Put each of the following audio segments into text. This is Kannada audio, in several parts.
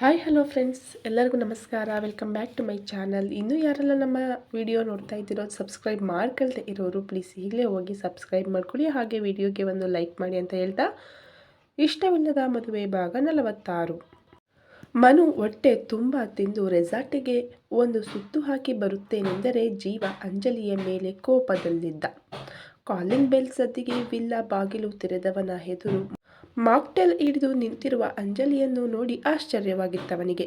ಹಾಯ್ ಹಲೋ ಫ್ರೆಂಡ್ಸ್ ಎಲ್ಲರಿಗೂ ನಮಸ್ಕಾರ. Welcome back to my channel ಇನ್ನೂ ಯಾರೆಲ್ಲ ನಮ್ಮ ವಿಡಿಯೋ ನೋಡ್ತಾ ಇದ್ದೀರೋ ಸಬ್ಸ್ಕ್ರೈಬ್ ಮಾಡ್ಕೊಳ್ತಾ ಇರೋರು ಪ್ಲೀಸ್ ಈಗಲೇ ಹೋಗಿ ಸಬ್ಸ್ಕ್ರೈಬ್ ಮಾಡ್ಕೊಳ್ಳಿ. ಹಾಗೆ ವಿಡಿಯೋಗೆ ಒಂದು ಲೈಕ್ ಮಾಡಿ ಅಂತ ಹೇಳ್ತಾ, ಇಷ್ಟವಿಲ್ಲದ ಮದುವೆ ಭಾಗ ನಲವತ್ತಾರು. ಮನು ಹೊಟ್ಟೆ ತುಂಬ ತಿಂದು ರೆಸಾರ್ಟಿಗೆ ಒಂದು ಸುತ್ತು ಹಾಕಿ ಬರುತ್ತೇನೆಂದರೆ ಜೀವ ಅಂಜಲಿಯ ಮೇಲೆ ಕೋಪದಲ್ಲಿದ್ದ. ಕಾಲಿಂಗ್ ಬೆಲ್ ಸದ್ದಿಗೆ ವಿಲ್ಲ ಬಾಗಿಲು ತೆರೆದವನ ಎದುರು ಮಾಕ್ಟೆಲ್ ಹಿಡಿದು ನಿಂತಿರುವ ಅಂಜಲಿಯನ್ನು ನೋಡಿ ಆಶ್ಚರ್ಯವಾಗಿತ್ತವನಿಗೆ.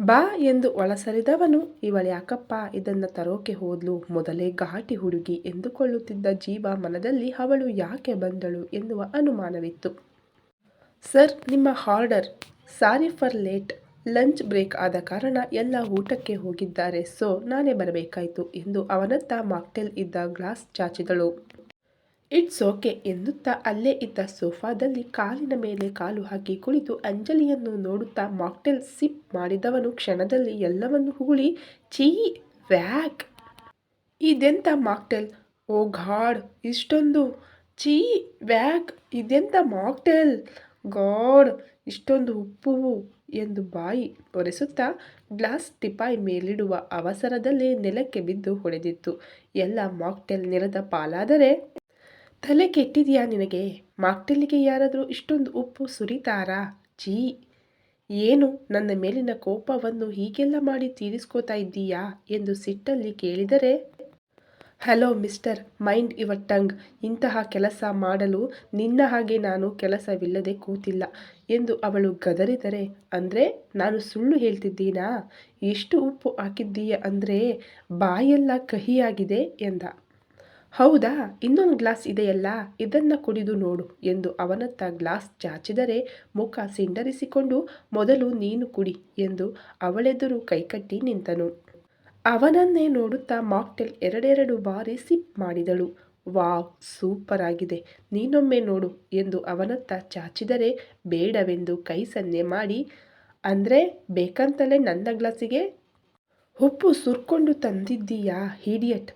ಬಾ ಎಂದು ಒಳಸರಿದವನು ಇವಳ್ಯಾಕಪ್ಪ ಇದನ್ನ ತರೋಕೆ ಹೋದ್ಲು? ಮೊದಲೇ ಘಾಟಿ ಹುಡುಗಿ ಎಂದುಕೊಳ್ಳುತ್ತಿದ್ದ ಜೀವ ಮನದಲ್ಲಿ ಅವಳು ಯಾಕೆ ಬಂದಳು ಎನ್ನುವ ಅನುಮಾನವಿತ್ತು. ಸರ್, ನಿಮ್ಮ order sorry for late, lunch break ಆದ ಕಾರಣ ಎಲ್ಲ ಊಟಕ್ಕೆ ಹೋಗಿದ್ದಾರೆ, ಸೊ ನಾನೇ ಬರಬೇಕಾಯಿತು ಎಂದು ಅವನತ್ತ ಮಾಕ್ಟೆಲ್ ಇದ್ದ ಗ್ಲಾಸ್ ಚಾಚಿದಳು. ಇಟ್ಸ್ ಓಕೆ ಎನ್ನುತ್ತಾ ಅಲ್ಲೇ ಇದ್ದ ಸೋಫಾದಲ್ಲಿ ಕಾಲಿನ ಮೇಲೆ ಕಾಲು ಹಾಕಿ ಕುಳಿತು ಅಂಜಲಿಯನ್ನು ನೋಡುತ್ತಾ ಮಾಕ್ಟೆಲ್ ಸಿಪ್ ಮಾಡಿದವನು ಕ್ಷಣದಲ್ಲಿ ಎಲ್ಲವನ್ನು ಹುಗುಳಿ ಚೀ ವ್ಯಾಕ್! ಇದೆಂತ ಮಾಕ್ಟೆಲ್? ಓ ಗಾಡ್, ಇಷ್ಟೊಂದು! ಚೀ ವ್ಯಾಕ್! ಇದೆಂತ ಮಾಕ್ಟೆಲ್? ಗಾಡ್, ಇಷ್ಟೊಂದು ಉಪ್ಪು! ಎಂದು ಬಾಯಿ ಒರೆಸುತ್ತಾ ಗ್ಲಾಸ್ ಟಿಪಾಯ್ ಮೇಲಿಡುವ ಅವಸರದಲ್ಲೇ ನೆಲಕ್ಕೆ ಬಿದ್ದು ಹೊಡೆದಿತ್ತು. ಎಲ್ಲ ಮಾಕ್ಟೆಲ್ ನೆಲದ ಪಾಲಾದರೆ ತಲೆ ಕೆಟ್ಟಿದೆಯಾ ನಿನಗೆ? ಮಾಕ್ಟೆಲ್ಲಿಗೆ ಯಾರಾದರೂ ಇಷ್ಟೊಂದು ಉಪ್ಪು ಸುರಿತಾರಾ? ಚೀ ಏನು, ನನ್ನ ಮೇಲಿನ ಕೋಪವನ್ನು ಹೀಗೆಲ್ಲ ಮಾಡಿ ತೀರಿಸ್ಕೋತಾ ಇದ್ದೀಯಾ ಎಂದು ಸಿಟ್ಟಲ್ಲಿ ಕೇಳಿದರೆ, hello mister, mind your tongue. ಇಂತಹ ಕೆಲಸ ಮಾಡಲು ನಿನ್ನ ಹಾಗೆ ನಾನು ಕೆಲಸವಿಲ್ಲದೆ ಕೂತಿಲ್ಲ ಎಂದು ಅವಳು ಗದರಿದರೆ, ಅಂದರೆ ನಾನು ಸುಳ್ಳು ಹೇಳ್ತಿದ್ದೀನಾ? ಎಷ್ಟು ಉಪ್ಪು ಹಾಕಿದ್ದೀಯ ಅಂದರೆ ಬಾಯೆಲ್ಲ ಕಹಿಯಾಗಿದೆ ಎಂದ. ಹೌದಾ, ಇನ್ನೊಂದು ಗ್ಲಾಸ್ ಇದೆಯಲ್ಲ, ಇದನ್ನು ಕುಡಿದು ನೋಡು ಎಂದು ಅವನತ್ತ ಗ್ಲಾಸ್ ಚಾಚಿದರೆ ಮುಖ ಸಿಂಡರಿಸಿಕೊಂಡು, ಮೊದಲು ನೀನು ಕುಡಿ ಎಂದು ಅವಳೆದುರು ಕೈಕಟ್ಟಿ ನಿಂತನು. ಅವನನ್ನೇ ನೋಡುತ್ತಾ ಮಾಕ್ಟೆಲ್ ಎರಡೆರಡು ಬಾರಿ ಸಿಪ್ ಮಾಡಿದಳು. ವಾವ್, ಸೂಪರ್ ಆಗಿದೆ, ನೀನೊಮ್ಮೆ ನೋಡು ಎಂದು ಅವನತ್ತ ಚಾಚಿದರೆ ಬೇಡವೆಂದು ಕೈ ಸನ್ನೆ ಮಾಡಿ, ಅಂದರೆ ಬೇಕಂತಲೇ ನನ್ನ ಗ್ಲಾಸಿಗೆ? ಉಪ್ಪು ಸುರ್ಕೊಂಡು ತಂದಿದ್ದೀಯಾ ಹಿಡಿಯಟ್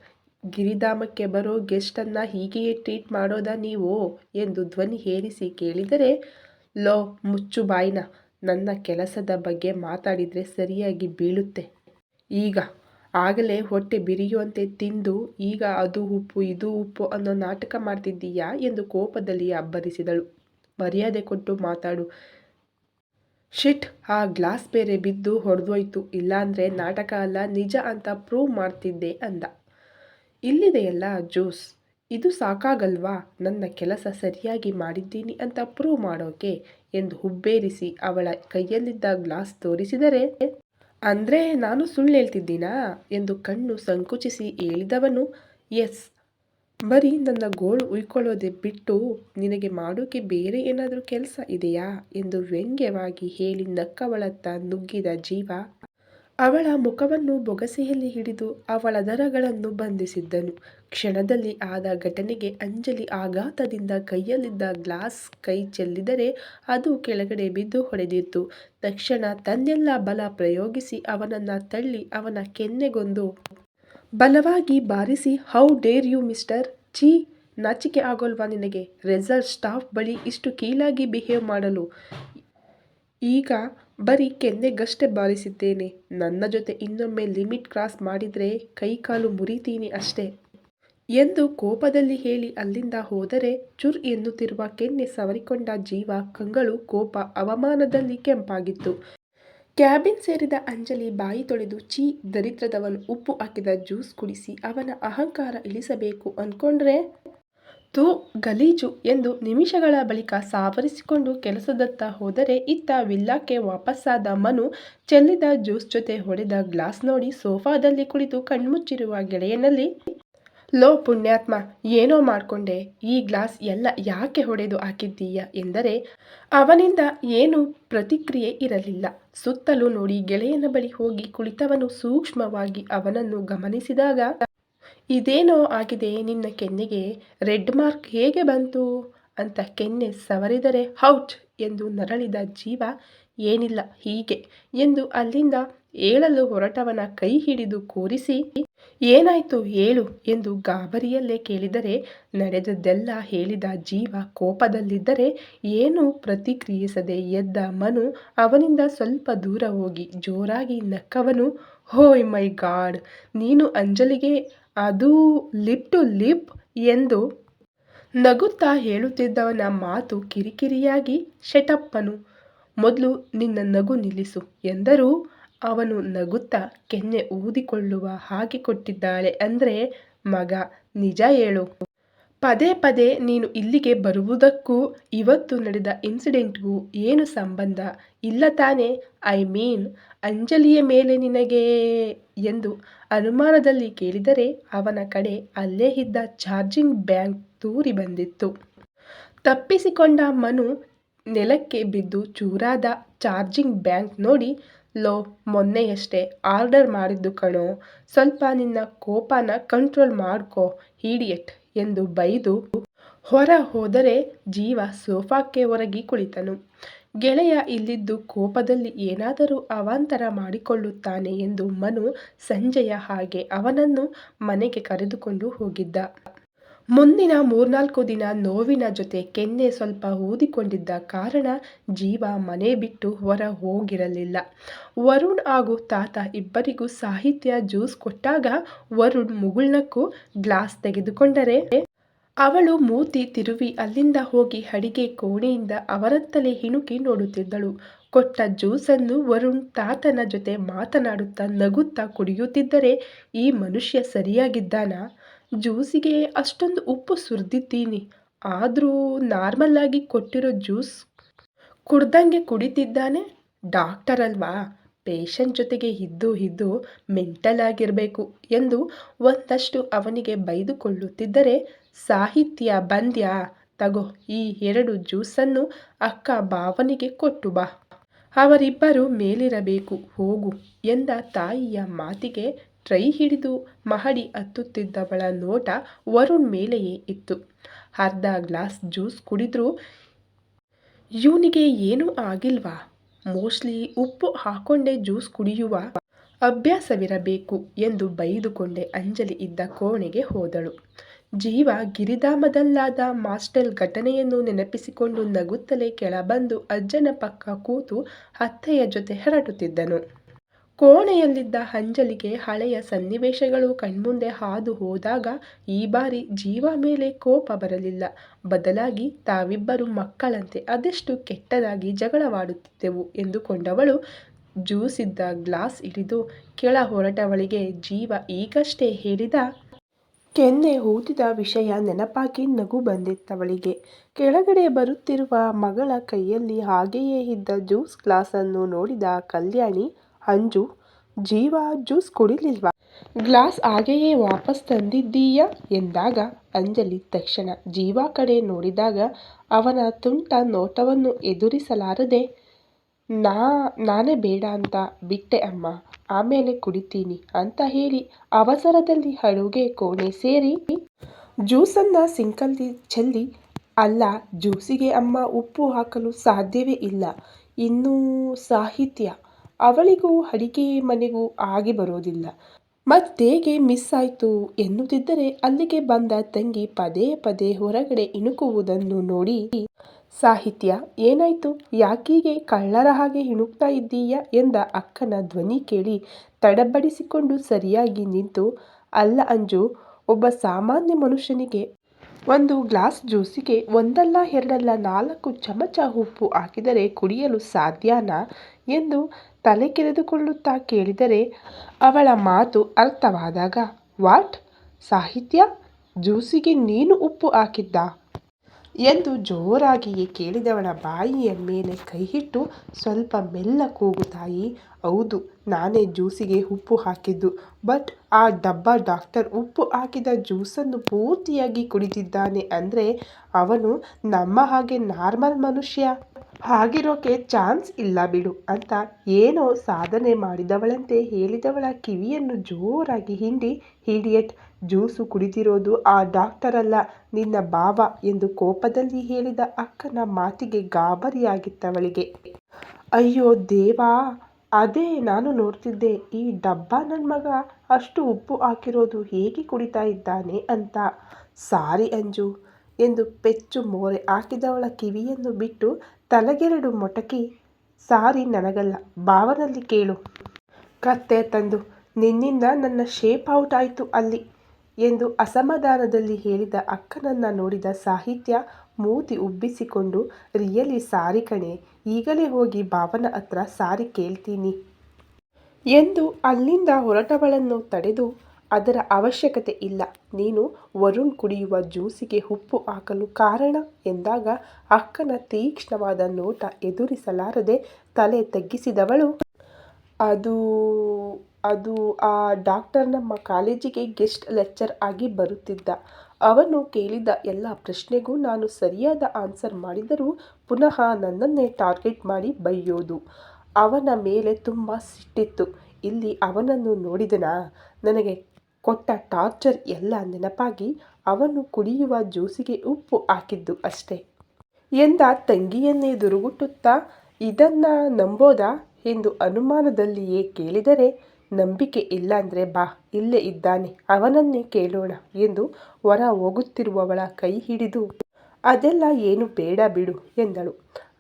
ಗಿರಿಧಾಮಕ್ಕೆ ಬರೋ ಗೆಸ್ಟನ್ನು ಹೀಗೆಯೇ ಟ್ರೀಟ್ ಮಾಡೋದಾ ನೀವು? ಎಂದು ಧ್ವನಿ ಹೇರಿಸಿ ಕೇಳಿದರೆ, ಲೋ, ಮುಚ್ಚು ಬಾಯಿನ, ನನ್ನ ಕೆಲಸದ ಬಗ್ಗೆ ಮಾತಾಡಿದರೆ ಸರಿಯಾಗಿ ಬೀಳುತ್ತೆ. ಈಗ, ಆಗಲೇ ಹೊಟ್ಟೆ ಬಿರಿಯುವಂತೆ ತಿಂದು, ಈಗ ಅದು ಉಪ್ಪು, ಇದು ಉಪ್ಪು ಅನ್ನೋ ನಾಟಕ ಮಾಡ್ತಿದ್ದೀಯಾ? ಎಂದು ಕೋಪದಲ್ಲಿ ಅಬ್ಬರಿಸಿದಳು. ಮರ್ಯಾದೆ ಕೊಟ್ಟು ಮಾತಾಡು. ಶಿಟ್, ಆ ಗ್ಲಾಸ್ ಬೇರೆ ಬಿದ್ದು ಹೊಡೆದೋಯ್ತು. ಇಲ್ಲಾಂದರೆ ನಾಟಕ ಅಲ್ಲ, ನಿಜ ಅಂತ ಪ್ರೂವ್ ಮಾಡ್ತಿದ್ದೆ ಅಂದ. ಇಲ್ಲಿದೆಯಲ್ಲ ಜ್ಯೂಸ್. ಇದು ಸಾಕಾಗಲ್ವಾ? ನನ್ನ ಕೆಲಸ ಸರಿಯಾಗಿ ಮಾಡಿದ್ದೀನಿ ಅಂತ ಪ್ರೂವ್ ಮಾಡೋಕೆ ಎಂದು ಹುಬ್ಬೇರಿಸಿ ಅವಳ ಕೈಯಲ್ಲಿದ್ದ ಗ್ಲಾಸ್ ತೋರಿಸಿದರೆ, ಅಂದರೆ ನಾನು ಸುಳ್ಳು ಹೇಳ್ತಿದ್ದೀನಾ? ಎಂದು ಕಣ್ಣು ಸಂಕುಚಿಸಿ ಹೇಳಿದವನು ಎಸ್ ಬರೀ ನನ್ನ ಗೋಳು ಉಯ್ಕೊಳ್ಳೋದೆ ಬಿಟ್ಟು ನಿನಗೆ ಮಾಡೋಕೆ ಬೇರೆ ಏನಾದರೂ ಕೆಲಸ ಇದೆಯಾ? ಎಂದು ವ್ಯಂಗ್ಯವಾಗಿ ಹೇಳಿ ನಕ್ಕವಳತ್ತ ನುಗ್ಗಿದ ಜೀವ ಅವಳ ಮುಖವನ್ನು ಬೊಗಸೆಯಲ್ಲಿ ಹಿಡಿದು ಅವಳ ದರಗಳನ್ನು ಬಂಧಿಸಿದ್ದನು. ಕ್ಷಣದಲ್ಲಿ ಆದ ಘಟನೆಗೆ ಅಂಜಲಿ ಆಘಾತದಿಂದ ಕೈಯಲ್ಲಿದ್ದ ಗ್ಲಾಸ್ ಕೈ ಚೆಲ್ಲಿದರೆ ಅದು ಕೆಳಗಡೆ ಬಿದ್ದು ಹೊಡೆದಿತ್ತು. ತಕ್ಷಣ ತನ್ನೆಲ್ಲ ಬಲ ಪ್ರಯೋಗಿಸಿ ಅವನನ್ನು ತಳ್ಳಿ ಅವನ ಕೆನ್ನೆಗೊಂದು ಬಲವಾಗಿ ಬಾರಿಸಿ, ಹೌ ಡೇರ್ ಯು ಮಿಸ್ಟರ್? ಛೀ, ನಾಚಿಕೆ ಆಗೋಲ್ವಾ ನಿನಗೆ? ರೆಸಲ್ಟ್ ಸ್ಟಾಫ್ ಬಳಿ ಇಷ್ಟು ಕೀಳಾಗಿ ಬಿಹೇವ್ ಮಾಡಲು? ಈಗ ಬರೀ ಕೆನ್ನೆಗಷ್ಟೇ ಬಾರಿಸಿದ್ದೇನೆ. ನನ್ನ ಜೊತೆ ಇನ್ನೊಮ್ಮೆ ಲಿಮಿಟ್ ಕ್ರಾಸ್ ಮಾಡಿದರೆ ಕೈಕಾಲು ಮುರಿತೀನಿ ಅಷ್ಟೇ. ಎಂದು ಕೋಪದಲ್ಲಿ ಹೇಳಿ ಅಲ್ಲಿಂದ ಹೋದರೆ ಚುರ್ ಎನ್ನುತ್ತಿರುವ ಕೆನ್ನೆ ಸವರಿಕೊಂಡ ಜೀವ ಕಂಗಳು ಕೋಪ ಅವಮಾನದಲ್ಲಿ ಕೆಂಪಾಗಿತ್ತು. ಕ್ಯಾಬಿನ್ ಸೇರಿದ ಅಂಜಲಿ ಬಾಯಿ ತೊಳೆದು ಚೀ ದರಿದ್ರದವನು ಉಪ್ಪು ಹಾಕಿದ ಜ್ಯೂಸ್ ಕುಡಿಸಿ ಅವನ ಅಹಂಕಾರ ಇಳಿಸಬೇಕು ಅಂದ್ಕೊಂಡ್ರೆ ತು ಗಲೀಜು ಎಂದು ನಿಮಿಷಗಳ ಬಳಿಕ ಸಾವರಿಸಿಕೊಂಡು ಕೆಲಸದತ್ತ ಹೋದರೆ ಇತ್ತ ವಿಲ್ಲಾಕ್ಕೆ ವಾಪಸ್ಸಾದ ಮನು ಚೆಲ್ಲಿದ ಜ್ಯೂಸ್ ಜೊತೆ ಹೊಡೆದ ಗ್ಲಾಸ್ ನೋಡಿ ಸೋಫಾದಲ್ಲಿ ಕುಳಿತು ಕಣ್ಮುಚ್ಚಿರುವ ಗೆಳೆಯನಲ್ಲಿ, ಲೋ ಪುಣ್ಯಾತ್ಮ, ಏನೋ ಮಾಡಿಕೊಂಡೆ, ಈ ಗ್ಲಾಸ್ ಎಲ್ಲ ಯಾಕೆ ಹೊಡೆದು ಹಾಕಿದ್ದೀಯ ಎಂದರೆ, ಅವನಿಂದ ಏನು ಪ್ರತಿಕ್ರಿಯೆ ಇರಲಿಲ್ಲ. ಸುತ್ತಲೂ ನೋಡಿ ಗೆಳೆಯನ ಬಳಿ ಹೋಗಿ ಕುಳಿತವನು ಸೂಕ್ಷ್ಮವಾಗಿ ಅವನನ್ನು ಗಮನಿಸಿದಾಗ ಇದೇನೋ ಆಗಿದೆ ನಿನ್ನ ಕೆನ್ನೆಗೆ? ರೆಡ್ ಮಾರ್ಕ್ ಹೇಗೆ ಬಂತು? ಅಂತ ಕೆನ್ನೆ ಸವರಿದರೆ ಹೌಟ್ ಎಂದು ನರಳಿದ ಜೀವ, ಏನಿಲ್ಲ, ಹೀಗೆ ಎಂದು ಅಲ್ಲಿಂದ ಏಳಲು ಹೊರಟವನ ಕೈ ಹಿಡಿದು ಕೂರಿಸಿ, ಏನಾಯ್ತು ಹೇಳು ಎಂದು ಗಾಬರಿಯಲ್ಲೇ ಕೇಳಿದರೆ, ನಡೆದದ್ದೆಲ್ಲ ಹೇಳಿದ ಜೀವ ಕೋಪದಲ್ಲಿದ್ದರೆ, ಏನೂ ಪ್ರತಿಕ್ರಿಯಿಸದೆ ಎದ್ದ ಮನು, ಅವನಿಂದ ಸ್ವಲ್ಪ ದೂರ ಹೋಗಿ ಜೋರಾಗಿ ನಕ್ಕವನು? ಹೋಯ್ ಮೈ ಗಾಡ್, ನೀನು ಅಂಜಲಿಗೆ ಅದು ಲಿಪ್ ಟು ಲಿಪ್ ಎಂದು ನಗುತ್ತಾ ಹೇಳುತ್ತಿದ್ದವನ ಮಾತು ಕಿರಿಕಿರಿಯಾಗಿ ಶೆಟಪ್ಪನು, ಮೊದಲು ನಿನ್ನ ನಗು ನಿಲ್ಲಿಸು ಎಂದರೂ ಅವನು ನಗುತ್ತಾ ಕೆನ್ನೆ ಊದಿಕೊಳ್ಳುವ ಹಾಗೆ ಕೊಟ್ಟಿದ್ದಾಳೆ ಅಂದರೆ ಮಗ, ನಿಜ ಹೇಳು. ಪದೇ ಪದೇ ನೀನು ಇಲ್ಲಿಗೆ ಬರುವುದಕ್ಕೂ, ಇವತ್ತು ನಡೆದ ಇನ್ಸಿಡೆಂಟ್ಗೂ ಏನು ಸಂಬಂಧ? ಇಲ್ಲ ತಾನೇ ಐ ಮೀನ್ ಅಂಜಲಿಯ ಮೇಲೆ ನಿನಗೆ ಎಂದು ಅನುಮಾನದಲ್ಲಿ ಕೇಳಿದರೆ ಅವನ ಕಡೆ ಅಲ್ಲೇ ಇದ್ದ ಚಾರ್ಜಿಂಗ್ ಬ್ಯಾಂಕ್ ತೂರಿ ಬಂದಿತ್ತು. ತಪ್ಪಿಸಿಕೊಂಡ ಮನು ನೆಲಕ್ಕೆ ಬಿದ್ದು ಚೂರಾದ ಚಾರ್ಜಿಂಗ್ ಬ್ಯಾಂಕ್ ನೋಡಿ, ಲೋ, ಮೊನ್ನೆಯಷ್ಟೇ ಆರ್ಡರ್ ಮಾಡಿದ್ದು ಕಣೋ, ಸ್ವಲ್ಪ ನಿನ್ನ ಕೋಪನ ಕಂಟ್ರೋಲ್ ಮಾಡ್ಕೋ ಹೀಡಿಯಟ್ ಎಂದು ಬೈದು ಹೊರ ಹೋದರೆ ಜೀವ ಸೋಫಾಕ್ಕೆ ಹೊರಗಿ ಕುಳಿತನು. ಗೆಳೆಯ ಇಲ್ಲಿದ್ದು ಕೋಪದಲ್ಲಿ ಏನಾದರೂ ಅವಾಂತರ ಮಾಡಿಕೊಳ್ಳುತ್ತಾನೆ ಎಂದು ಮನು ಸಂಜೆಯ ಹಾಗೆ ಅವನನ್ನು ಮನೆಗೆ ಕರೆದುಕೊಂಡು ಹೋಗಿದ್ದ. ಮುಂದಿನ ಮೂರ್ನಾಲ್ಕು ದಿನ ನೋವಿನ ಜೊತೆ ಕೆನ್ನೆ ಸ್ವಲ್ಪ ಊದಿಕೊಂಡಿದ್ದ ಕಾರಣ ಜೀವ ಮನೆ ಬಿಟ್ಟು ಹೊರ ಹೋಗಿರಲಿಲ್ಲ. ವರುಣ್ ಹಾಗೂ ತಾತ ಇಬ್ಬರಿಗೂ ಸಾಹಿತ್ಯ ಜ್ಯೂಸ್ ಕೊಟ್ಟಾಗ ವರುಣ್ ಮುಗುಳ್ನಕ್ಕೂ ಗ್ಲಾಸ್ ತೆಗೆದುಕೊಂಡರೆ, ಅವಳು ಮೂತಿ ತಿರುವಿ ಅಲ್ಲಿಂದ ಹೋಗಿ ಅಡಿಗೆ ಕೋಣೆಯಿಂದ ಅವರತ್ತಲೇ ಹಿಣುಕಿ ನೋಡುತ್ತಿದ್ದಳು. ಕೊಟ್ಟ ಜ್ಯೂಸನ್ನು ವರುಣ್ ತಾತನ ಜೊತೆ ಮಾತನಾಡುತ್ತಾ ನಗುತ್ತಾ ಕುಡಿಯುತ್ತಿದ್ದರೆ, ಈ ಮನುಷ್ಯ ಸರಿಯಾಗಿದ್ದಾನಾ? ಜ್ಯೂಸಿಗೆ ಅಷ್ಟೊಂದು ಉಪ್ಪು ಸುರಿದಿದ್ದೀನಿ. ಆದರೂ ನಾರ್ಮಲ್ಲಾಗಿ ಕೊಟ್ಟಿರೋ ಜ್ಯೂಸ್ ಕುಡ್ದಂಗೆ ಕುಡಿತಿದ್ದಾನೆ. ಡಾಕ್ಟರ್ ಅಲ್ವಾ? ಪೇಷಂಟ್ ಜೊತೆಗೆ ಇದ್ದು ಇದ್ದು ಮೆಂಟಲ್ ಆಗಿರಬೇಕು ಎಂದು ಒಂದಷ್ಟು ಅವನಿಗೆ ಬೈದುಕೊಳ್ಳುತ್ತಿದ್ದರೆ, ಸಾಹಿತ್ಯ ಬಂದ್ಯ? ತಗೋ, ಈ ಎರಡು ಜ್ಯೂಸನ್ನು ಅಕ್ಕ ಭಾವನಿಗೆ ಕೊಟ್ಟು ಬಾ. ಅವರಿಬ್ಬರು ಮೇಲಿರಬೇಕು, ಹೋಗು ಎಂದ ತಾಯಿಯ ಮಾತಿಗೆ ಟ್ರೈ ಹಿಡಿದು ಮಹಡಿ ಹತ್ತುತ್ತಿದ್ದವಳ ನೋಟ ವರುಣ್ ಮೇಲೆಯೇ ಇತ್ತು. ಅರ್ಧ ಗ್ಲಾಸ್ ಜ್ಯೂಸ್ ಕುಡಿದ್ರೂ ಇವನಿಗೆ ಏನೂ ಆಗಿಲ್ವಾ? ಮೋಸ್ಟ್ಲಿ ಉಪ್ಪು ಹಾಕೊಂಡೇ ಜ್ಯೂಸ್ ಕುಡಿಯುವ ಅಭ್ಯಾಸವಿರಬೇಕು ಎಂದು ಬೈದುಕೊಂಡೆ ಅಂಜಲಿ ಇದ್ದ ಕೋಣೆಗೆ ಹೋದಳು. ಜೀವ ಗಿರಿಧಾಮದಲ್ಲಾದ ಮಾಸ್ಟೆಲ್ ಘಟನೆಯನ್ನು ನೆನಪಿಸಿಕೊಂಡು ನಗುತ್ತಲೇ ಕೆಳಬಂದು ಅಜ್ಜನ ಪಕ್ಕ ಕೂತು ಅತ್ತೆಯ ಜೊತೆ ಹರಟುತ್ತಿದ್ದನು. ಕೋಣೆಯಲ್ಲಿದ್ದ ಅಂಜಲಿಗೆ ಹಳೆಯ ಸನ್ನಿವೇಶಗಳು ಕಣ್ಮುಂದೆ ಹಾದು ಹೋದಾಗ ಈ ಬಾರಿ ಜೀವ ಮೇಲೆ ಕೋಪ ಬರಲಿಲ್ಲ. ಬದಲಾಗಿ ತಾವಿಬ್ಬರು ಮಕ್ಕಳಂತೆ ಅದೆಷ್ಟು ಕೆಟ್ಟದಾಗಿ ಜಗಳವಾಡುತ್ತಿದ್ದೆವು ಎಂದುಕೊಂಡವಳು ಜ್ಯೂಸಿದ್ದ ಗ್ಲಾಸ್ ಹಿಡಿದು, ಕೆಳ ಹೊರಟವಳಿಗೆ ಜೀವ ಈಗಷ್ಟೇ ಹೇಳಿದ, ಕೆನ್ನೆ ಊದಿದ ವಿಷಯ ನೆನಪಾಗಿ ನಗು ಬಂದಿತ್ತವಳಿಗೆ. ಕೆಳಗಡೆ ಬರುತ್ತಿರುವ ಮಗಳ ಕೈಯಲ್ಲಿ ಹಾಗೆಯೇ ಇದ್ದ ಜ್ಯೂಸ್ ಗ್ಲಾಸನ್ನು ನೋಡಿದ ಕಲ್ಯಾಣಿ ಅಂಜು, ಜೀವ ಜ್ಯೂಸ್ ಕುಡಿಲಿಲ್ವಾ? ಗ್ಲಾಸ್ ಹಾಗೆಯೇ ವಾಪಸ್ ತಂದಿದ್ದೀಯಾ? ಎಂದಾಗ ಅಂಜಲಿ ತಕ್ಷಣ ಜೀವ ಕಡೆ ನೋಡಿದಾಗ ಅವನ ತುಂಟ ನೋಟವನ್ನು ಎದುರಿಸಲಾರದೆ, ನಾ, ನಾನೇ ಬೇಡ ಅಂತ ಬಿಟ್ಟೆ ಅಮ್ಮ, ಆಮೇಲೆ ಕುಡಿತೀನಿ ಅಂತ ಹೇಳಿ ಅವಸರದಲ್ಲಿ ಅಡುಗೆ ಕೋಣೆ ಸೇರಿ ಜ್ಯೂಸನ್ನು ಸಿಂಕಲ್ಲಿ ಚೆಲ್ಲಿ, ಅಲ್ಲ, ಜ್ಯೂಸಿಗೆ ಅಮ್ಮ ಉಪ್ಪು ಹಾಕಲು ಸಾಧ್ಯವೇ ಇಲ್ಲ, ಇನ್ನೂ ಸಾಹಿತ್ಯ. ಅವಳಿಗೂ ಅಡಿಗೆ ಮನೆಗೂ ಆಗಿ ಬರೋದಿಲ್ಲ. ಮತ್ತೇಗೆ ಮಿಸ್ ಆಯಿತು ಎನ್ನುತ್ತಿದ್ದರೆ ಅಲ್ಲಿಗೆ ಬಂದ ತಂಗಿ ಪದೇ ಪದೇ ಹೊರಗಡೆ ಇಣುಕುವುದನ್ನು ನೋಡಿ, ಸಾಹಿತ್ಯ, ಏನಾಯ್ತು? ಯಾಕೀಗೆ ಕಳ್ಳರ ಹಾಗೆ ಇಣುಕ್ತಾ ಇದ್ದೀಯಾ? ಎಂದ ಅಕ್ಕನ ಧ್ವನಿ ಕೇಳಿ ತಡಬಡಿಸಿಕೊಂಡು ಸರಿಯಾಗಿ ನಿಂತು, ಅಲ್ಲ ಅಂಜು, ಒಬ್ಬ ಸಾಮಾನ್ಯ ಮನುಷ್ಯನಿಗೆ ಒಂದು ಗ್ಲಾಸ್ ಜ್ಯೂಸಿಗೆ ಒಂದಲ್ಲ ಎರಡಲ್ಲ ನಾಲ್ಕು ಚಮಚ ಉಪ್ಪು ಹಾಕಿದರೆ ಕುಡಿಯಲು ಸಾಧ್ಯನಾ? ಎಂದು ತಲೆ ಕೆರೆದುಕೊಳ್ಳುತ್ತಾ ಕೇಳಿದರೆ ಅವಳ ಮಾತು ಅರ್ಥವಾದಾಗ, ವಾಟ್? ಸಾಹಿತ್ಯ? ಜ್ಯೂಸಿಗೆ ನೀನು ಉಪ್ಪು ಹಾಕಿದ್ದ? ಎಂದು ಜೋರಾಗಿಯೇ ಕೇಳಿದವಳ ಬಾಯಿಯ ಮೇಲೆ ಕೈಯಿಟ್ಟು ಸ್ವಲ್ಪ ಮೆಲ್ಲ ಕೂಗು ತಾಯಿ, ಹೌದು, ನಾನೇ ಜ್ಯೂಸಿಗೆ ಉಪ್ಪು ಹಾಕಿದ್ದು, ಬಟ್ ಆ ಡಬ್ಬ ಡಾಕ್ಟರ್ ಉಪ್ಪು ಹಾಕಿದ ಜ್ಯೂಸನ್ನು ಪೂರ್ತಿಯಾಗಿ ಕುಡಿದಿದ್ದಾನೆ ಅಂದರೆ ಅವನು ನಮ್ಮ ಹಾಗೆ ನಾರ್ಮಲ್ ಮನುಷ್ಯ. ಆಗಿರೋಕೆ ಚಾನ್ಸ್ ಇಲ್ಲ ಬಿಡು ಅಂತ ಏನೋ ಸಾಧನೆ ಮಾಡಿದವಳಂತೆ ಹೇಳಿದವಳ ಕಿವಿಯನ್ನು ಜೋರಾಗಿ ಹಿಂಡಿ ಹಿಡಿಯಟ್ ಜ್ಯೂಸು ಕುಡಿದಿರೋದು ಆ ಡಾಕ್ಟರ್ ಅಲ್ಲ ನಿನ್ನ ಬಾವ ಎಂದು ಕೋಪದಲ್ಲಿ ಹೇಳಿದ ಅಕ್ಕನ ಮಾತಿಗೆ ಗಾಬರಿಯಾಗಿತ್ತವಳಿಗೆ. ಅಯ್ಯೋ ದೇವಾ, ಅದೇ ನಾನು ನೋಡ್ತಿದ್ದೆ, ಈ ಡಬ್ಬ ನನ್ನ ಮಗ ಅಷ್ಟು ಉಪ್ಪು ಹಾಕಿರೋದು ಹೇಗೆ ಕುಡಿತಾ ಇದ್ದಾನೆ ಅಂತ. ಸಾರಿ ಅಂಜು ಎಂದು ಪೆಚ್ಚು ಮೋರೆ ಹಾಕಿದವಳ ಕಿವಿಯನ್ನು ಬಿಟ್ಟು ತಲೆಗೆರಡು ಮೊಟಕಿ. ಸಾರಿ ನನಗಲ್ಲ ಬಾವನಲ್ಲಿ ಕೇಳು. ಕತ್ತೆ ತಂದು, ನಿನ್ನಿಂದ ನನ್ನ ಶೇಪ್ ಔಟ್ ಆಯಿತು ಅಲ್ಲಿ ಎಂದು ಅಸಮಾಧಾನದಲ್ಲಿ ಹೇಳಿದ ಅಕ್ಕನನ್ನು ನೋಡಿದ ಸಾಹಿತ್ಯ ಮೂತಿ ಉಬ್ಬಿಸಿಕೊಂಡು, ರಿಯಲಿ ಸಾರಿ ಕಣೆ, ಈಗಲೇ ಹೋಗಿ ಭಾವನ ಹತ್ರ ಸಾರಿ ಕೇಳ್ತೀನಿ ಎಂದು ಅಲ್ಲಿಂದ ಹೊರಟವಳನ್ನು ತಡೆದು ಅದರ ಅವಶ್ಯಕತೆ ಇಲ್ಲ. ನೀನು ವರುಣ್ ಕುಡಿಯುವ ಜ್ಯೂಸಿಗೆ ಉಪ್ಪು ಹಾಕಲು ಕಾರಣ ಎಂದಾಗ ಅಕ್ಕನ ತೀಕ್ಷ್ಣವಾದ ನೋಟ ಎದುರಿಸಲಾರದೆ ತಲೆ ತಗ್ಗಿಸಿದವಳು. ಅದು ಅದು ಆ ಡಾಕ್ಟರ್ ನಮ್ಮ ಕಾಲೇಜಿಗೆ ಗೆಸ್ಟ್ ಲೆಕ್ಚರ್ ಆಗಿ ಬರುತ್ತಿದ್ದ. ಅವನು ಕೇಳಿದ ಎಲ್ಲ ಪ್ರಶ್ನೆಗೂ ನಾನು ಸರಿಯಾದ ಆನ್ಸರ್ ಮಾಡಿದರೂ ಪುನಃ ನನ್ನನ್ನೇ ಟಾರ್ಗೆಟ್ ಮಾಡಿ ಬೈಯೋದು. ಅವನ ಮೇಲೆ ತುಂಬ ಸಿಟ್ಟಿತ್ತು. ಇಲ್ಲಿ ಅವನನ್ನು ನೋಡಿದನಾ? ನನಗೆ ಕೊಟ್ಟ ಟಾರ್ಚರ್ ಎಲ್ಲ ನೆನಪಾಗಿ ಅವನು ಕುಡಿಯುವ ಜ್ಯೂಸಿಗೆ ಉಪ್ಪು ಹಾಕಿದ್ದು ಅಷ್ಟೇ. ಎಂದ ತಂಗಿಯನ್ನೇ ದುರುಗುಟ್ಟುತ್ತಾ, ಇದನ್ನ ನಂಬೋದಾ ಎಂದು ಅನುಮಾನದಲ್ಲಿಯೇ ಕೇಳಿದರೆ, ನಂಬಿಕೆ ಇಲ್ಲಾಂದ್ರೆ ಬಾ, ಇಲ್ಲೇ ಇದ್ದಾನೆ, ಅವನನ್ನೇ ಕೇಳೋಣ ಎಂದು ಹೊರ ಹೋಗುತ್ತಿರುವವಳ ಕೈ ಹಿಡಿದು, ಅದೆಲ್ಲ ಏನು ಬೇಡ ಬಿಡು ಎಂದಳು.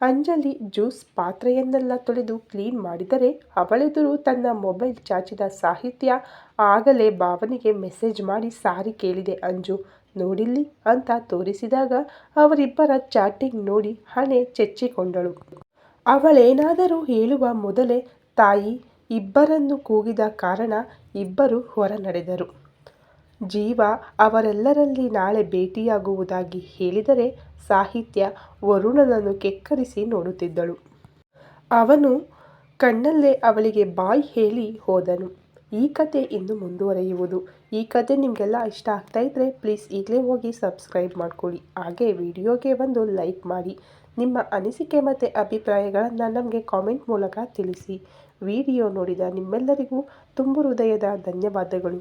ಅಂಜಲಿ ಜ್ಯೂಸ್ ಪಾತ್ರೆಯನ್ನೆಲ್ಲ ತೊಳೆದು ಕ್ಲೀನ್ ಮಾಡಿದರೆ ಅವಳೆದುರು ತನ್ನ ಮೊಬೈಲ್ ಚಾಚಿದ ಸಾಹಿತ್ಯ ಆಗಲೇ ಭಾವನಿಗೆ ಮೆಸೇಜ್ ಮಾಡಿ ಸಾರಿ ಕೇಳಿದೆ ಅಂಜು. ನೋಡಿಲ್ಲಿ ಅಂತ ತೋರಿಸಿದಾಗ ಅವರಿಬ್ಬರ ಚಾಟಿಂಗ್ ನೋಡಿ ಹಣೆ ಚೆಚ್ಚಿಕೊಂಡಳು. ಅವಳೇನಾದರೂ ಹೇಳುವ ಮೊದಲೇ ತಾಯಿ ಇಬ್ಬರನ್ನು ಕೂಗಿದ ಕಾರಣ ಇಬ್ಬರು ಹೊರ ನಡೆದರು ಜೀವ ಅವರೆಲ್ಲರಲ್ಲಿ ನಾಳೆ ಭೇಟಿಯಾಗುವುದಾಗಿ ಹೇಳಿದರೆ ಸಾಹಿತ್ಯ ವರುಣನನ್ನು ಕೆಕ್ಕರಿಸಿ ನೋಡುತ್ತಿದ್ದಳು. ಅವನು ಕಣ್ಣಲ್ಲೇ ಅವಳಿಗೆ ಬಾಯ್ ಹೇಳಿ ಹೋದನು. ಈ ಕತೆ ಇನ್ನು ಮುಂದುವರೆಯುವುದು. ಈ ಕತೆ ನಿಮಗೆಲ್ಲ ಇಷ್ಟ ಆಗ್ತಾ ಇದ್ದರೆ ಪ್ಲೀಸ್ ಈಗಲೇ ಹೋಗಿ ಸಬ್ಸ್ಕ್ರೈಬ್ ಮಾಡ್ಕೊಳ್ಳಿ. ಹಾಗೆ ವಿಡಿಯೋಗೆ ಒಂದು ಲೈಕ್ ಮಾಡಿ. ನಿಮ್ಮ ಅನಿಸಿಕೆ ಮತ್ತು ಅಭಿಪ್ರಾಯಗಳನ್ನು ನಮಗೆ ಕಾಮೆಂಟ್ ಮೂಲಕ ತಿಳಿಸಿ. ವಿಡಿಯೋ ನೋಡಿದ ನಿಮ್ಮೆಲ್ಲರಿಗೂ ತುಂಬು ಹೃದಯದ ಧನ್ಯವಾದಗಳು.